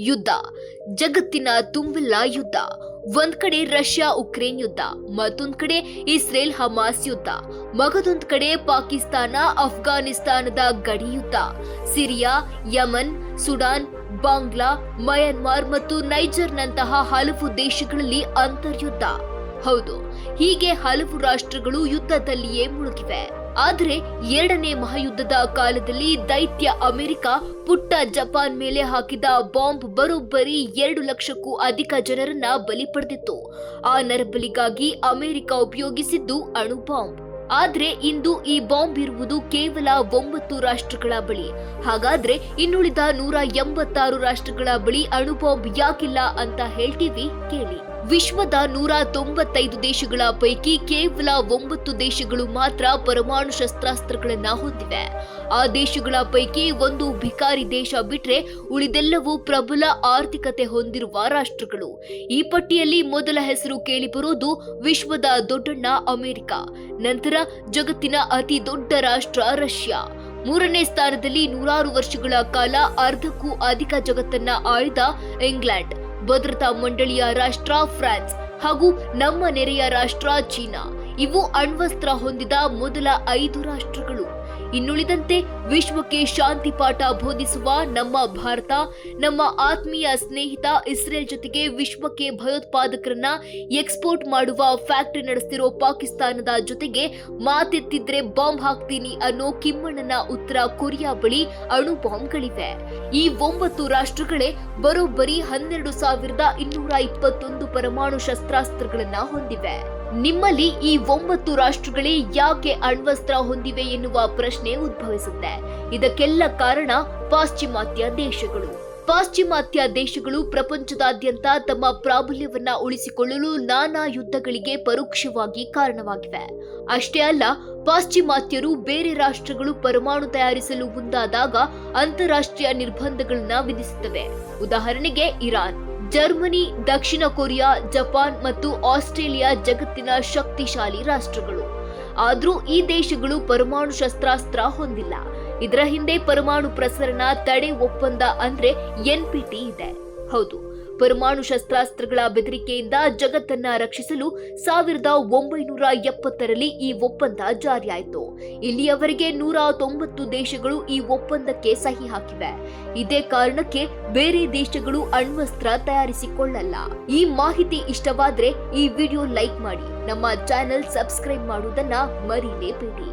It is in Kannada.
ಯುದ್ಧ. ಜಗತ್ತಿನ ತುಂಬೆಲ್ಲ ಯುದ್ಧ. ಒಂದ್ ಕಡೆ ರಷ್ಯಾ ಉಕ್ರೇನ್ ಯುದ್ಧ, ಮತ್ತೊಂದ್ ಕಡೆ ಇಸ್ರೇಲ್ ಹಮಾಸ್ ಯುದ್ಧ, ಮಗದೊಂದ್ ಕಡೆ ಪಾಕಿಸ್ತಾನ, ಅಫ್ಘಾನಿಸ್ತಾನದ ಗಡಿ ಯುದ್ಧ. Syria, Yemen, Sudan, Bangla, Myanmar ಮತ್ತು ನೈಜರ್ನಂತಹ ಹಲವು ದೇಶಗಳಲ್ಲಿ ಅಂತರ್ಯುದ್ಧ. ಹೌದು, ಹೀಗೆ ಹಲವು ರಾಷ್ಟ್ರಗಳು ಯುದ್ಧದಲ್ಲಿಯೇ ಮುಳುಗಿವೆ. ಆದರೆ ಎರಡನೇ ಮಹಾಯುದ್ಧದ ಕಾಲದಲ್ಲಿ ದೈತ್ಯ ಅಮೆರಿಕ ಪುಟ್ಟ ಜಪಾನ್ ಮೇಲೆ ಹಾಕಿದ ಬಾಂಬ್ ಬರೋಬ್ಬರಿ ಎರಡು ಲಕ್ಷಕ್ಕೂ ಅಧಿಕ ಜನರನ್ನ ಬಲಿ ಪಡೆದಿತ್ತು. ಆ ನರಬಲಿಗಾಗಿ ಅಮೆರಿಕ ಉಪಯೋಗಿಸಿದ್ದು ಅಣು ಬಾಂಬ್. ಆದ್ರೆ ಇಂದು ಈ ಬಾಂಬ್ ಇರುವುದು ಕೇವಲ ಒಂಬತ್ತು ರಾಷ್ಟ್ರಗಳ ಬಳಿ. ಹಾಗಾದ್ರೆ ಇನ್ನುಳಿದ ನೂರ ಎಂಬತ್ತಾರು ರಾಷ್ಟ್ರಗಳ ಬಳಿ ಅಣು ಬಾಂಬ್ ಯಾಕಿಲ್ಲ ಅಂತ ಹೇಳ್ತೀವಿ ಕೇಳಿ. ವಿಶ್ವದ ನೂರ ತೊಂಬತ್ತೈದು ದೇಶಗಳ ಪೈಕಿ ಕೇವಲ ಒಂಬತ್ತು ದೇಶಗಳು ಮಾತ್ರ ಪರಮಾಣು ಶಸ್ತ್ರಾಸ್ತ್ರಗಳನ್ನ ಹೊಂದಿವೆ. ಆ ದೇಶಗಳ ಪೈಕಿ ಒಂದು ಭಿಕಾರಿ ದೇಶ ಬಿಟ್ರೆ ಉಳಿದೆಲ್ಲವೂ ಪ್ರಬಲ ಆರ್ಥಿಕತೆ ಹೊಂದಿರುವ ರಾಷ್ಟ್ರಗಳು. ಈ ಪಟ್ಟಿಯಲ್ಲಿ ಮೊದಲ ಹೆಸರು ಕೇಳಿಬರೋದು ವಿಶ್ವದ ದೊಡ್ಡಣ್ಣ ಅಮೆರಿಕ. ನಂತರ ಜಗತ್ತಿನ ಅತಿ ದೊಡ್ಡ ರಾಷ್ಟ್ರ ರಷ್ಯಾ. ಮೂರನೇ ಸ್ಥಾನದಲ್ಲಿ ನೂರಾರು ವರ್ಷಗಳ ಕಾಲ ಅರ್ಧಕ್ಕೂ ಅಧಿಕ ಜಗತ್ತನ್ನ ಆಳಿದ ಇಂಗ್ಲೆಂಡ್. ಭದ್ರತಾ ಮಂಡಳಿಯ ರಾಷ್ಟ್ರ ಫ್ರಾನ್ಸ್ ಹಾಗೂ ನಮ್ಮ ನೆರೆಯ ರಾಷ್ಟ್ರ ಚೀನಾ. ಇವು ಅಣ್ವಸ್ತ್ರ ಹೊಂದಿದ ಮೊದಲ ಐದು ರಾಷ್ಟ್ರಗಳು. ಇನ್ನುಳಿದಂತೆ ವಿಶ್ವಕ್ಕೆ ಶಾಂತಿ ಪಾಠ ಬೋಧಿಸುವ ನಮ್ಮ ಭಾರತ, ನಮ್ಮ ಆತ್ಮೀಯ ಸ್ನೇಹಿತ ಇಸ್ರೇಲ್ ಜೊತೆಗೆ ವಿಶ್ವಕ್ಕೆ ಭಯೋತ್ಪಾದಕರನ್ನ ಎಕ್ಸ್ಪೋರ್ಟ್ ಮಾಡುವ ಫ್ಯಾಕ್ಟರಿ ನಡೆಸ್ತಿರೋ ಪಾಕಿಸ್ತಾನದ ಜೊತೆಗೆ ಮಾತೆತ್ತಿದ್ರೆ ಬಾಂಬ್ ಹಾಕ್ತೀನಿ ಅನ್ನೋ ಕಿಮ್ಮಣ್ಣನ ಉತ್ತರ ಕೊರಿಯಾ ಬಳಿ ಅಣು ಬಾಂಬ್ಗಳಿವೆ. ಈ ಒಂಬತ್ತು ರಾಷ್ಟ್ರಗಳೇ ಬರೋಬ್ಬರಿ ಹನ್ನೆರಡು ಸಾವಿರದ ಇನ್ನೂರ ಇಪ್ಪತ್ತೊಂದು ಪರಮಾಣು ಶಸ್ತ್ರಾಸ್ತ್ರಗಳನ್ನ ಹೊಂದಿವೆ. ನಿಮ್ಮಲ್ಲಿ ಈ ಒಂಬತ್ತು ರಾಷ್ಟ್ರಗಳೇ ಯಾಕೆ ಅಣ್ವಸ್ತ್ರ ಹೊಂದಿವೆ ಎನ್ನುವ ಪ್ರಶ್ನೆ ಉದ್ಭವಿಸುತ್ತೆ. ಇದಕ್ಕೆಲ್ಲ ಕಾರಣ ಪಾಶ್ಚಿಮಾತ್ಯ ದೇಶಗಳು. ಪಾಶ್ಚಿಮಾತ್ಯ ದೇಶಗಳು ಪ್ರಪಂಚದಾದ್ಯಂತ ತಮ್ಮ ಪ್ರಾಬಲ್ಯವನ್ನ ಉಳಿಸಿಕೊಳ್ಳಲು ನಾನಾ ಯುದ್ಧಗಳಿಗೆ ಪರೋಕ್ಷವಾಗಿ ಕಾರಣವಾಗಿವೆ. ಅಷ್ಟೇ ಅಲ್ಲ, ಪಾಶ್ಚಿಮಾತ್ಯರು ಬೇರೆ ರಾಷ್ಟ್ರಗಳು ಪರಮಾಣು ತಯಾರಿಸಲು ಮುಂದಾದಾಗ ಅಂತಾರಾಷ್ಟ್ರೀಯ ನಿರ್ಬಂಧಗಳನ್ನ ವಿಧಿಸುತ್ತವೆ. ಉದಾಹರಣೆಗೆ ಇರಾನ್. ಜರ್ಮನಿ, ದಕ್ಷಿಣ ಕೊರಿಯಾ, ಜಪಾನ್ ಮತ್ತು ಆಸ್ಟ್ರೇಲಿಯಾ ಜಗತ್ತಿನ ಶಕ್ತಿಶಾಲಿ ರಾಷ್ಟ್ರಗಳು. ಆದ್ರೂ ಈ ದೇಶಗಳು ಪರಮಾಣು ಶಸ್ತ್ರಾಸ್ತ್ರ ಹೊಂದಿಲ್ಲ. ಇದರ ಹಿಂದೆ ಪರಮಾಣು ಪ್ರಸರಣ ತಡೆ ಒಪ್ಪಂದ ಅಂದ್ರೆ ಎನ್ಪಿಟಿ ಇದೆ. ಹೌದು. ಪರಮಾಣು ಶಸ್ತ್ರಾಸ್ತ್ರಗಳ ಬೆದರಿಕೆಯಿಂದ ಜಗತ್ತನ್ನ ರಕ್ಷಿಸಲು ಸಾವಿರದ ಒಂಬೈನೂರ ಎಪ್ಪತ್ತರಲ್ಲಿ ಈ ಒಪ್ಪಂದ ಜಾರಿಯಾಯಿತು. ಇಲ್ಲಿಯವರೆಗೆ ನೂರ ತೊಂಬತ್ತು ದೇಶಗಳು ಈ ಒಪ್ಪಂದಕ್ಕೆ ಸಹಿ ಹಾಕಿವೆ. ಇದೇ ಕಾರಣಕ್ಕೆ ಬೇರೆ ದೇಶಗಳು ಅಣ್ವಸ್ತ್ರ ತಯಾರಿಸಿಕೊಳ್ಳಲ್ಲ. ಈ ಮಾಹಿತಿ ಇಷ್ಟವಾದ್ರೆ ಈ ವಿಡಿಯೋ ಲೈಕ್ ಮಾಡಿ. ನಮ್ಮ ಚಾನೆಲ್ ಸಬ್ಸ್ಕ್ರೈಬ್ ಮಾಡುವುದನ್ನ ಮರೀಲೇಬೇಡಿ.